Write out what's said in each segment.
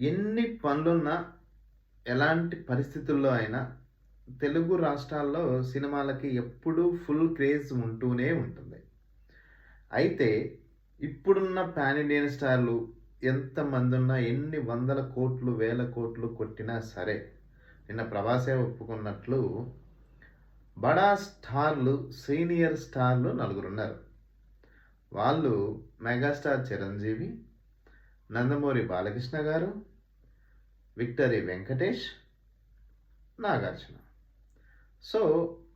ఎన్ని పనులున్నా, ఎలాంటి పరిస్థితుల్లో అయినా తెలుగు రాష్ట్రాల్లో సినిమాలకి ఎప్పుడూ ఫుల్ క్రేజ్ ఉంటూనే ఉంటుంది. అయితే ఇప్పుడున్న పాన్ ఇండియన్ స్టార్లు ఎంతమందున్నా, ఎన్ని వందల కోట్లు, వేల కోట్లు కొట్టినా సరే, నిన్న ప్రభాసే ఒప్పుకున్నట్లు బడా స్టార్లు, సీనియర్ స్టార్లు నలుగురున్నారు. వాళ్ళు మెగాస్టార్ చిరంజీవి, నందమూరి బాలకృష్ణ గారు, victory Venkatesh, Nagarjuna. So,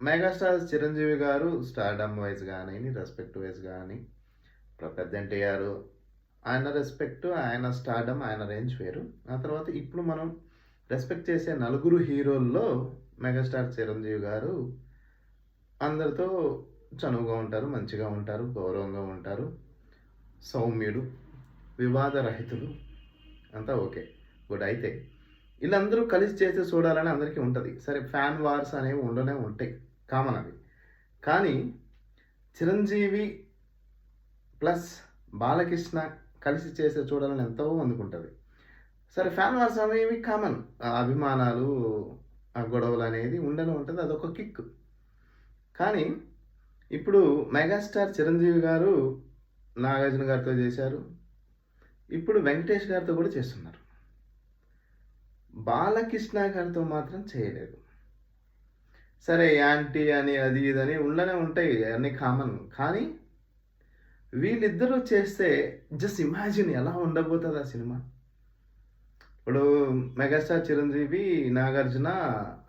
megastar Chiranjeevi గారు స్టార్డమ్ వైస్ కానీ రెస్పెక్ట్ వైస్ కానీ ఇప్పుడు పెద్ద ఎన్టీఆర్ ఆయన రెస్పెక్ట్, ఆయన స్టార్డమ్, ఆయన రేంజ్ వేరు. ఆ తర్వాత ఇప్పుడు మనం రెస్పెక్ట్ చేసే నలుగురు హీరోల్లో మెగాస్టార్ చిరంజీవి గారు అందరితో చనువుగా ఉంటారు, మంచిగా ఉంటారు, గౌరవంగా ఉంటారు, సౌమ్యుడు, వివాదరహితులు అంతా ఓకే. గుడ్. అయితే వీళ్ళందరూ కలిసి చేసి చూడాలని అందరికీ ఉంటుంది సరే ఫ్యాన్ వార్స్ అనేవి ఉండనే ఉంటాయి. కామన్ అవి. కానీ చిరంజీవి ప్లస్ బాలకృష్ణ కలిసి చేసే చూడాలని ఎంతో అందుకుంటుంది సరే ఫ్యాన్ వార్స్ అనేవి కామన్. అభిమానాలు, ఆ గొడవలు అనేది ఉండనే ఉంటుంది అదొక కిక్. కానీ ఇప్పుడు మెగాస్టార్ చిరంజీవి గారు నాగార్జున గారితో చేశారు. ఇప్పుడు వెంకటేష్ గారితో కూడా చేస్తున్నారు. బాలకృష్ణ గారితో మాత్రం చేయలేదు. సరే యాంటీ అని, అది ఇదని ఉండనే ఉంటాయి. అన్నీ కామన్. కానీ వీళ్ళిద్దరూ చేస్తే జస్ట్ ఇమాజిన్ ఎలా ఉండబోతుంది ఆ సినిమా. ఇప్పుడు మెగాస్టార్ చిరంజీవి, నాగార్జున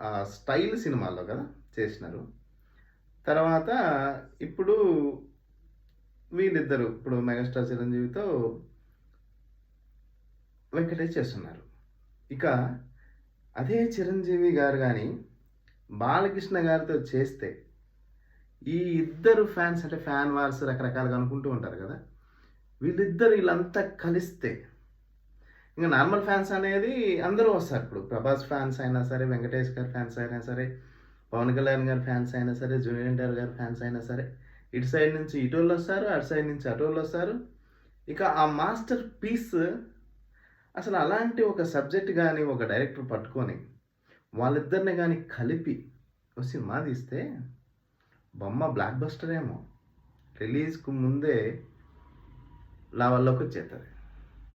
ఆ స్టైల్ సినిమాల్లో కదా చేసినారు. తర్వాత ఇప్పుడు వీళ్ళిద్దరు ఇప్పుడు మెగాస్టార్ చిరంజీవితో వెంకటేష్ చేస్తున్నారు. ఇక అదే చిరంజీవి గారు కానీ బాలకృష్ణ గారితో చేస్తే ఈ ఇద్దరు ఫ్యాన్స్ అంటే ఫ్యాన్ వార్స్ రకరకాలుగా అనుకుంటూ ఉంటారు కదా! వీళ్ళిద్దరు వీళ్ళంతా కలిస్తే ఇంకా నార్మల్ ఫ్యాన్స్ అనేది అందరూ వస్తారు. ఇప్పుడు ప్రభాస్ ఫ్యాన్స్ అయినా సరే, వెంకటేష్ గారి ఫ్యాన్స్ అయినా సరే, పవన్ కళ్యాణ్ గారి ఫ్యాన్స్ అయినా సరే, జూనియర్ ఎన్టీఆర్ గారి ఫ్యాన్స్ అయినా సరే, ఇటు సైడ్ నుంచి ఇటోళ్ళొస్తారు, అటు సైడ్ నుంచి అటోళ్ళొస్తారు. ఇక ఆ మాస్టర్ పీస్ అసలు అలాంటి ఒక సబ్జెక్ట్ కానీ ఒక డైరెక్టర్ పట్టుకొని వాళ్ళిద్దరిని కానీ కలిపి ఓ సినిమా తీస్తే బొమ్మ బ్లాక్ బస్టర్ ఏమో. రిలీజ్‌కు ముందే లెవెల్‌లోకొచ్చేత్తది.